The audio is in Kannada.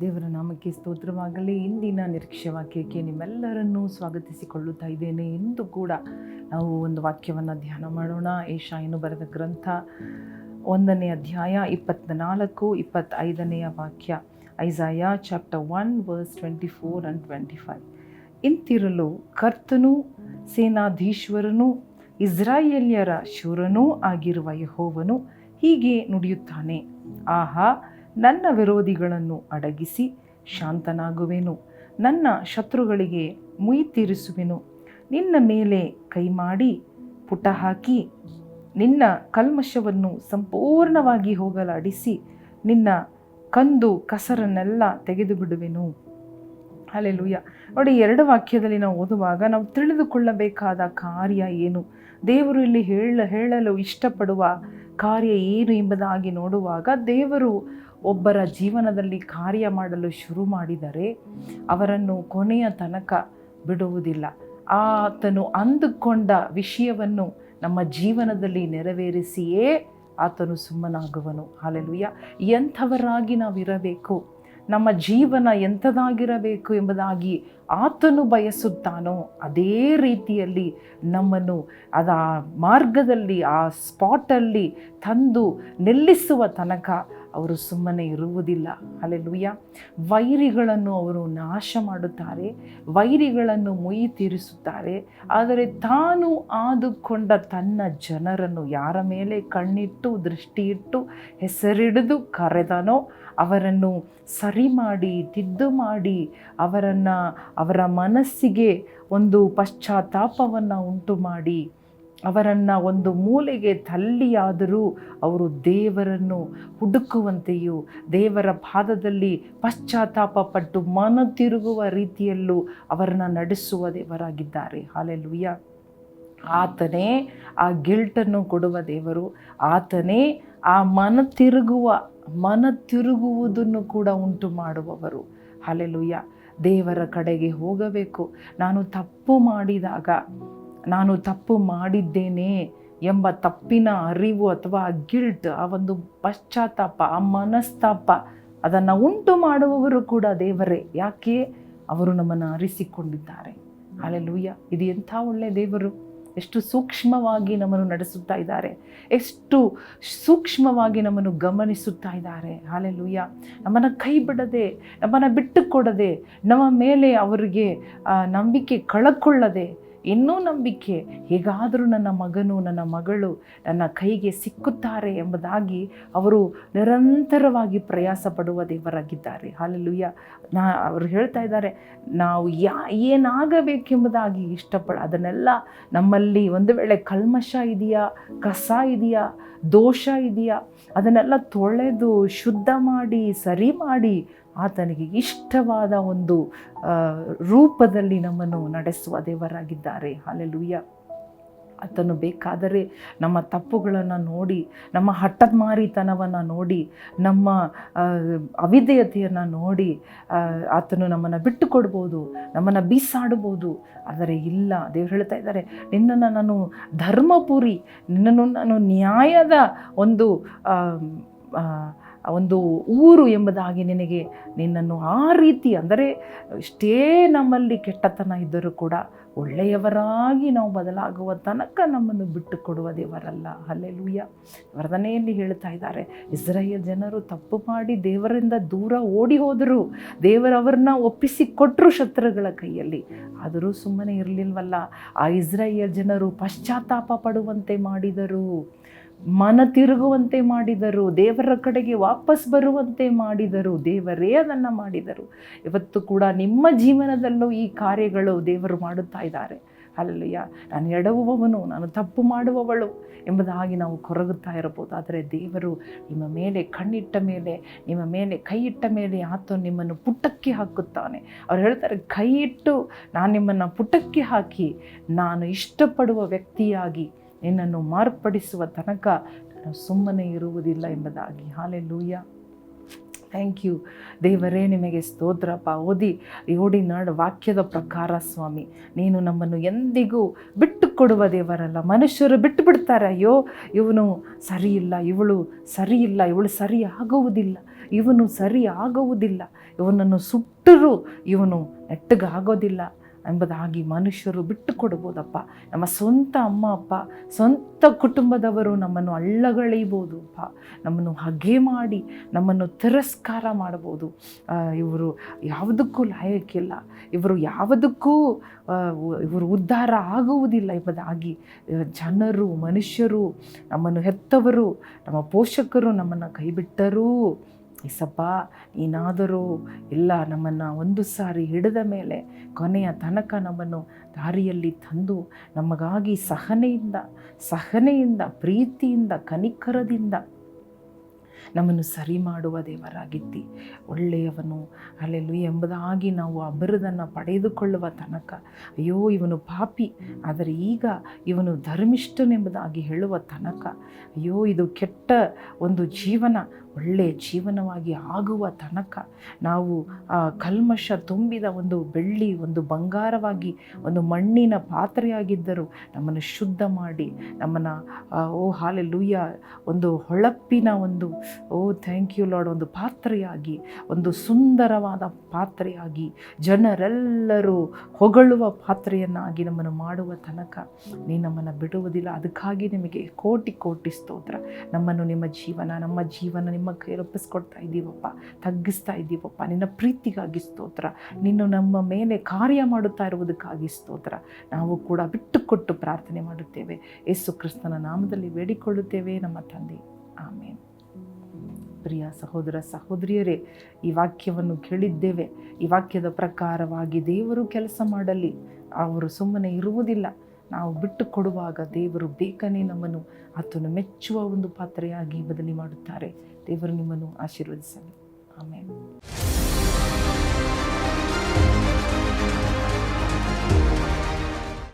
ದೇವರ ನಾಮಕ್ಕೆ ಸ್ತೋತ್ರವಾಗಲಿ. ಇಂದಿನ ನಿರೀಕ್ಷೆ ವಾಕ್ಯಕ್ಕೆ ನಿಮ್ಮೆಲ್ಲರನ್ನೂ ಸ್ವಾಗತಿಸಿಕೊಳ್ಳುತ್ತಾ ಇದ್ದೇನೆ ಎಂದು ಕೂಡ ನಾವು ಒಂದು ವಾಕ್ಯವನ್ನು ಧ್ಯಾನ ಮಾಡೋಣ. ಏಷಾಯನು ಬರೆದ ಗ್ರಂಥ ಒಂದನೇ ಅಧ್ಯಾಯ ಇಪ್ಪತ್ತ್ನಾಲ್ಕು ಇಪ್ಪತ್ತೈದನೆಯ ವಾಕ್ಯ. Isaiah chapter one, verse twenty four and twenty five ಇಂತಿರಲು ಕರ್ತನು, ಸೇನಾಧೀಶ್ವರನು, ಇಸ್ರಾಯೇಲ್ಯರ ಶೂರನೂ ಆಗಿರುವ ಯಹೋವನು ಹೀಗೆ ನುಡಿಯುತ್ತಾನೆ. ಆಹಾ ನನ್ನ ವಿರೋಧಿಗಳನ್ನು ಅಡಗಿಸಿ ಶಾಂತನಾಗುವೆನು. ನನ್ನ ಶತ್ರುಗಳಿಗೆ ಮುಯಿ ತೀರಿಸುವೆನು. ನಿನ್ನ ಮೇಲೆ ಕೈ ಮಾಡಿ ಪುಟ ಹಾಕಿ ನಿನ್ನ ಕಲ್ಮಶವನ್ನು ಸಂಪೂರ್ಣವಾಗಿ ಹೋಗಲಾಡಿಸಿ ನಿನ್ನ ಕಂದು ಕಸರನ್ನೆಲ್ಲ ತೆಗೆದು ಬಿಡುವೆನು ಅಲ್ಲೆಲುಯ್ಯ ನೋಡಿ, ಎರಡು ವಾಕ್ಯದಲ್ಲಿ ನಾವು ಓದುವಾಗ ನಾವು ತಿಳಿದುಕೊಳ್ಳಬೇಕಾದ ಕಾರ್ಯ ಏನು? ದೇವರು ಇಲ್ಲಿ ಹೇಳ ಹೇಳಲು ಇಷ್ಟಪಡುವ ಕಾರ್ಯ ಏನು ಎಂಬುದಾಗಿ ನೋಡುವಾಗ ದೇವರು ಒಬ್ಬರ ಜೀವನದಲ್ಲಿ ಕಾರ್ಯ ಮಾಡಲು ಶುರು ಮಾಡಿದರೆ ಅವರನ್ನು ಕೊನೆಯ ತನಕ ಬಿಡುವುದಿಲ್ಲ. ಆತನು ಅಂದುಕೊಂಡ ವಿಷಯವನ್ನು ನಮ್ಮ ಜೀವನದಲ್ಲಿ ನೆರವೇರಿಸಿಯೇ ಆತನು ಸುಮ್ಮನಾಗುವನು. ಹಾಲೆಲುಯ್ಯ. ಎಂಥವರಾಗಿ ನಾವಿರಬೇಕು? ನಮ್ಮ ಜೀವನ ಎಂಥದಾಗಿರಬೇಕು ಎಂಬುದಾಗಿ ಆತನು ಬಯಸುತ್ತಾನೋ? ಅದೇ ರೀತಿಯಲ್ಲಿ ನಮ್ಮನ್ನು ಅದ ಮಾರ್ಗದಲ್ಲಿ, ಆ ಸ್ಪಾಟಲ್ಲಿ ತಂದು ನಿಲ್ಲಿಸುವ ತನಕ ಅವರು ಸುಮ್ಮನೆ ಇರುವುದಿಲ್ಲ. ಅಲ್ಲೆಲ್ಲುಯ್ಯ ವೈರಿಗಳನ್ನು ಅವರು ನಾಶ ಮಾಡುತ್ತಾರೆ. ವೈರಿಗಳನ್ನು ಮುಯಿ ತೀರಿಸುತ್ತಾರೆ. ಆದರೆ ತಾನು ಆದುಕೊಂಡ ತನ್ನ ಜನರನ್ನು ಯಾರ ಮೇಲೆ ಕಣ್ಣಿಟ್ಟು, ದೃಷ್ಟಿಯಿಟ್ಟು ಹೆಸರಿಡಿದು ಕರೆದನೋ, ಅವರನ್ನು ಸರಿ ಮಾಡಿ ತಿದ್ದು ಮಾಡಿ ಅವರನ್ನು, ಅವರ ಮನಸ್ಸಿಗೆ ಒಂದು ಪಶ್ಚಾತ್ತಾಪವನ್ನು ಉಂಟು ಮಾಡಿ ಅವರನ್ನು ಒಂದು ಮೂಲೆಗೆ ತಳ್ಳಿಯಾದರೂ ಅವರು ದೇವರನ್ನು ಹುಡುಕುವಂತೆಯೂ ದೇವರ ಪಾದದಲ್ಲಿ ಪಶ್ಚಾತ್ತಾಪ ಪಟ್ಟು ಮನ ತಿರುಗುವ ರೀತಿಯಲ್ಲೂ ಅವರನ್ನು ನಡೆಸುವ ದೇವರಾಗಿದ್ದಾರೆ. ಹಾಲೆಲುಯ್ಯ. ಆತನೇ ಆ ಗಿಲ್ಟನ್ನು ಕೊಡುವ ದೇವರು. ಆತನೇ ಆ ಮನ ತಿರುಗುವ ಮನ ತಿರುಗುವುದನ್ನು ಕೂಡ ಉಂಟು ಮಾಡುವವರು. ಹಾಲೆಲುಯ್ಯ. ದೇವರ ಕಡೆಗೆ ಹೋಗಬೇಕು. ನಾನು ತಪ್ಪು ಮಾಡಿದಾಗ ನಾನು ತಪ್ಪು ಮಾಡಿದ್ದೇನೆ ಎಂಬ ತಪ್ಪಿನ ಅರಿವು ಅಥವಾ ಗಿಲ್ಟ್ ಆ ಒಂದು ಪಶ್ಚಾತ್ತಾಪ, ಆ ಮನಸ್ತಾಪ ಅದನ್ನು ಉಂಟು ಮಾಡುವವರು ಕೂಡ ದೇವರೇ. ಯಾಕೆ? ಅವರು ನಮ್ಮನ್ನು ಅರಿಸಿಕೊಂಡಿದ್ದಾರೆ. ಅಲ್ಲೆಲೂಯ್ಯ ಇದು ಎಂಥ ಒಳ್ಳೆಯ ದೇವರು. ಎಷ್ಟು ಸೂಕ್ಷ್ಮವಾಗಿ ನಮ್ಮನ್ನು ನಡೆಸುತ್ತಾ ಇದ್ದಾರೆ. ಎಷ್ಟು ಸೂಕ್ಷ್ಮವಾಗಿ ನಮ್ಮನ್ನು ಗಮನಿಸುತ್ತಾ ಇದ್ದಾರೆ. ಹಾಲೆಲ್ಲೂಯ್ಯ ನಮ್ಮನ್ನು ಕೈ ಬಿಡದೆ, ನಮ್ಮನ್ನು ಬಿಟ್ಟು ಕೊಡದೆ ನಮ್ಮ ಮೇಲೆ ಅವರಿಗೆ ನಂಬಿಕೆ ಕಳಕೊಳ್ಳದೆ ಇನ್ನೂ ನಂಬಿಕೆ, ಹೇಗಾದರೂ ನನ್ನ ಮಗನು, ನನ್ನ ಮಗಳು ನನ್ನ ಕೈಗೆ ಸಿಕ್ಕುತ್ತಾರೆ ಎಂಬುದಾಗಿ ಅವರು ನಿರಂತರವಾಗಿ ಪ್ರಯಾಸ ಪಡುವ ದೇವರಾಗಿದ್ದಾರೆ. ಹಾಲೆಲುಯ್ಯ ನಾ, ಅವರು ಹೇಳ್ತಾ ಇದ್ದಾರೆ, ನಾವು ಯಾ, ಏನಾಗಬೇಕೆಂಬುದಾಗಿ ಇಷ್ಟಪಡ, ಅದನ್ನೆಲ್ಲ ನಮ್ಮಲ್ಲಿ ಒಂದು ವೇಳೆ ಕಲ್ಮಶ ಇದೆಯಾ, ಕಸ ಇದೆಯಾ, ದೋಷ ಇದೆಯಾ, ಅದನ್ನೆಲ್ಲ ತೊಳೆದು ಶುದ್ಧ ಮಾಡಿ, ಸರಿ ಮಾಡಿ ಆತನಿಗೆ ಇಷ್ಟವಾದ ಒಂದು ರೂಪದಲ್ಲಿ ನಮ್ಮನ್ನು ನಡೆಸುವ ದೇವರಾಗಿದ್ದಾರೆ. ಅಲ್ಲೆಲ್ಲೂಯ್ಯ ಆತನು ಬೇಕಾದರೆ ನಮ್ಮ ತಪ್ಪುಗಳನ್ನು ನೋಡಿ, ನಮ್ಮ ಹಠಮಾರಿತನವನ್ನು ನೋಡಿ, ನಮ್ಮ ಅವಿಧೇಯತೆಯನ್ನು ನೋಡಿ ಆತನು ನಮ್ಮನ್ನು ಬಿಟ್ಟು ಕೊಡ್ಬೋದು ನಮ್ಮನ್ನು ಬೀಸಾಡ್ಬೋದು. ಆದರೆ ಇಲ್ಲ, ದೇವ್ರು ಹೇಳ್ತಾ ಇದ್ದಾರೆ, ನಿನ್ನನ್ನು ನಾನು ಧರ್ಮಪುರಿ, ನಿನ್ನನ್ನು ನಾನು ನ್ಯಾಯದ ಒಂದು ಒಂದು ಊರು ಎಂಬುದಾಗಿ ನಿನಗೆ ನಿನ್ನನ್ನು ಆ ರೀತಿ ಅಂದರೆ ಇಷ್ಟೇ ನಮ್ಮಲ್ಲಿ ಕೆಟ್ಟತನ ಇದ್ದರೂ ಕೂಡ ಒಳ್ಳೆಯವರಾಗಿ ನಾವು ಬದಲಾಗುವ ತನಕ ನಮ್ಮನ್ನು ಬಿಟ್ಟು ಕೊಡುವ ದೇವರಲ್ಲ ಅಲ್ಲೆಲುಯ್ಯ ವರ್ಧನೆಯಲ್ಲಿ ಹೇಳ್ತಾ ಇದ್ದಾರೆ. ಇಸ್ರಾಯೇಲ್ ಜನರು ತಪ್ಪು ಮಾಡಿ ದೇವರಿಂದ ದೂರ ಓಡಿ ಹೋದರು. ದೇವರವ್ರನ್ನ ಒಪ್ಪಿಸಿಕೊಟ್ಟರು ಶತ್ರುಗಳ ಕೈಯಲ್ಲಿ. ಆದರೂ ಸುಮ್ಮನೆ ಇರಲಿಲ್ವಲ್ಲ. ಆ ಇಸ್ರಾಯೇಲ್ ಜನರು ಪಶ್ಚಾತ್ತಾಪ ಪಡುವಂತೆ ಮಾಡಿದರು. ಮನ ತಿರುಗುವಂತೆ ಮಾಡಿದರು, ದೇವರ ಕಡೆಗೆ ವಾಪಸ್ ಬರುವಂತೆ ಮಾಡಿದರು, ದೇವರೇ ಅದನ್ನು ಮಾಡಿದರು. ಇವತ್ತು ಕೂಡ ನಿಮ್ಮ ಜೀವನದಲ್ಲೂ ಈ ಕಾರ್ಯಗಳು ದೇವರು ಮಾಡುತ್ತಾ ಇದ್ದಾರೆ. ಅಲ್ಲಯ್ಯ ನಾನು ಎಡವುವವನು, ನಾನು ತಪ್ಪು ಮಾಡುವವಳು ಎಂಬುದಾಗಿ ನಾವು ಕೊರಗುತ್ತಾ ಇರಬಹುದು. ಆದರೆ ದೇವರು ನಿಮ್ಮ ಮೇಲೆ, ಕಣ್ಣಿಟ್ಟ ಮೇಲೆ, ನಿಮ್ಮ ಮೇಲೆ ಕೈ ಇಟ್ಟ ಮೇಲೆ ಆತ ನಿಮ್ಮನ್ನು ಪುಟ್ಟಕ್ಕೆ ಹಾಕುತ್ತಾನೆ. ಅವ್ರು ಹೇಳ್ತಾರೆ ಕೈ ಇಟ್ಟು ನಾನು ನಿಮ್ಮನ್ನು ಪುಟ್ಟಕ್ಕೆ ಹಾಕಿ, ನಾನು ಇಷ್ಟಪಡುವ ವ್ಯಕ್ತಿಯಾಗಿ ನಿನ್ನನ್ನು ಮಾರ್ಪಡಿಸುವ ತನಕ ನಾನು ಸುಮ್ಮನೆ ಇರುವುದಿಲ್ಲ ಎಂಬುದಾಗಿ. ಹಾಲೆ ಲೂಯ್ಯ ಥ್ಯಾಂಕ್ ಯು ದೇವರೇ, ನಿಮಗೆ ಸ್ತೋತ್ರಪ್ಪ ಓದಿ. ಓಡಿ ನಾಡು ವಾಕ್ಯದ ಪ್ರಕಾರ ಸ್ವಾಮಿ. ನೀನು ನಮ್ಮನ್ನು ಎಂದಿಗೂ ಬಿಟ್ಟು ಕೊಡುವ ದೇವರಲ್ಲ. ಮನುಷ್ಯರು ಬಿಟ್ಟು ಬಿಡ್ತಾರೆ ಅಯ್ಯೋ, ಇವನು ಸರಿ ಇಲ್ಲ ಇವಳು ಸರಿ ಇಲ್ಲ ಇವಳು ಸರಿ ಆಗುವುದಿಲ್ಲ ಇವನು ಸರಿ ಆಗುವುದಿಲ್ಲ ಇವನನ್ನು ಸುಟ್ಟರೂ ಇವನು ನೆಟ್ಟಗಾಗೋದಿಲ್ಲ. ಎಂಬುದಾಗಿ ಮನುಷ್ಯರು ಬಿಟ್ಟು ಕೊಡ್ಬೋದಪ್ಪ ನಮ್ಮ ಸ್ವಂತ ಅಮ್ಮ, ಅಪ್ಪ, ಸ್ವಂತ ಕುಟುಂಬದವರು ನಮ್ಮನ್ನು ಅಳ್ಳಗಳೀಬೋದು ಅಪ್ಪ. ನಮ್ಮನ್ನು ಹಗೆ ಮಾಡಿ, ನಮ್ಮನ್ನು ತಿರಸ್ಕಾರ ಮಾಡ್ಬೋದು ಇವರು ಯಾವುದಕ್ಕೂ ಲಾಯಕ್ಕಿಲ್ಲ ಇವರು ಯಾವುದಕ್ಕೂ ಇವರು ಉದ್ಧಾರ ಆಗುವುದಿಲ್ಲ ಎಂಬುದಾಗಿ ಜನರು, ಮನುಷ್ಯರು ನಮ್ಮನ್ನು ಹೆತ್ತವರು, ನಮ್ಮ ಪೋಷಕರು ನಮ್ಮನ್ನು ಕೈಬಿಟ್ಟರೂ. ಇಸಪ್ಪ, ಏನಾದರೂ ಇಲ್ಲ, ನಮ್ಮನ್ನು ಒಂದು ಸಾರಿ ಹಿಡಿದ ಮೇಲೆ ಕೊನೆಯ ತನಕ ನಮ್ಮನ್ನು ದಾರಿಯಲ್ಲಿ ತಂದು ನಮಗಾಗಿ ಸಹನೆಯಿಂದ ಸಹನೆಯಿಂದ, ಪ್ರೀತಿಯಿಂದ, ಕನಿಕರದಿಂದ ನಮ್ಮನ್ನು ಸರಿ ಮಾಡುವ ದೇವರಾಗಿದ್ದಿ. ಒಳ್ಳೆಯವನು ಅಲ್ಲೆಲ್ಲು ಎಂಬುದಾಗಿ ನಾವು ಅಬರದನ್ನು ಬಿರುದನ್ನು ಪಡೆದುಕೊಳ್ಳುವ ತನಕ. ಅಯ್ಯೋ, ಇವನು ಪಾಪಿ, ಆದರೆ ಈಗ ಇವನು ಧರ್ಮಿಷ್ಠನೆಂಬುದಾಗಿ ಹೇಳುವ ತನಕ. ಅಯ್ಯೋ, ಇದು ಕೆಟ್ಟ ಒಂದು ಜೀವನ ಒಳ್ಳೆಯ ಜೀವನವಾಗಿ ಆಗುವ ತನಕ ನಾವು ಆ ಕಲ್ಮಶ ತುಂಬಿದ ಒಂದು ಬೆಳ್ಳಿ, ಒಂದು ಬಂಗಾರವಾಗಿ, ಒಂದು ಮಣ್ಣಿನ ಪಾತ್ರೆಯಾಗಿದ್ದರೂ ನಮ್ಮನ್ನು ಶುದ್ಧ ಮಾಡಿ, ನಮ್ಮನ್ನು ಓ ಹಾಲೆ ಲೂಯ್ಯ ಒಂದು ಹೊಳಪಿನ ಒಂದು, ಓ ಥ್ಯಾಂಕ್ ಯು ಲಾರ್ಡ್, ಒಂದು ಪಾತ್ರೆಯಾಗಿ, ಒಂದು ಸುಂದರವಾದ ಪಾತ್ರೆಯಾಗಿ ಜನರೆಲ್ಲರೂ ಹೊಗಳುವ ಪಾತ್ರೆಯನ್ನಾಗಿ ನಮ್ಮನ್ನು ಮಾಡುವ ತನಕ ನೀ ನಮ್ಮನ್ನು ಬಿಡುವುದಿಲ್ಲ. ಅದಕ್ಕಾಗಿ ನಿಮಗೆ ಕೋಟಿ ಕೋಟಿ ಸ್ತೋತ್ರ. ನಮ್ಮನ್ನು ನಿಮ್ಮ ಜೀವನ, ನಮ್ಮ ಜೀವನ ನಿಮ್ಮ ಕೈಯಲ್ಲಿ ರೂಪಿಸ್ಕೊಡ್ತಾ ಇದ್ದೀವಪ್ಪ, ತಗ್ಗಿಸ್ತಾ ಇದ್ದೀವಪ್ಪ, ನಿನ್ನ ಪ್ರೀತಿಗಾಗಿ ಸ್ತೋತ್ರ, ನಿನ್ನ ನಮ್ಮ ಮೇಲೆ ಕಾರ್ಯ ಮಾಡುತ್ತಾ ಇರುವುದಕ್ಕಾಗಿ ಸ್ತೋತ್ರ. ನಾವು ಕೂಡ ಬಿಟ್ಟುಕೊಟ್ಟು ಪ್ರಾರ್ಥನೆ ಮಾಡುತ್ತೇವೆ. ಯೇಸು ಕ್ರಿಸ್ತನ ನಾಮದಲ್ಲಿ ಬೇಡಿಕೊಳ್ಳುತ್ತೇವೆ. ನಮ್ಮ ತಂದೆ ಆಮೇಲೆ ಪ್ರಿಯ ಸಹೋದರ ಸಹೋದರಿಯರೇ, ಈ ವಾಕ್ಯವನ್ನು ಕೇಳಿದ್ದೇವೆ. ಈ ವಾಕ್ಯದ ಪ್ರಕಾರವಾಗಿ ದೇವರು ಕೆಲಸ ಮಾಡಲಿ, ಅವರು ಸುಮ್ಮನೆ ಇರುವುದಿಲ್ಲ. ನಾವು ಬಿಟ್ಟು ಕೊಡುವಾಗ ದೇವರು ಬೇಕನೇ ನಮ್ಮನ್ನು ಆತನು ಮೆಚ್ಚುವ ಒಂದು ಪಾತ್ರೆಯಾಗಿ ಬದಲಿ ಮಾಡುತ್ತಾರೆ. ದೇವರು ನಿಮ್ಮನ್ನು ಆಶೀರ್ವದಿಸಲಿ ಆಮೇಲೆ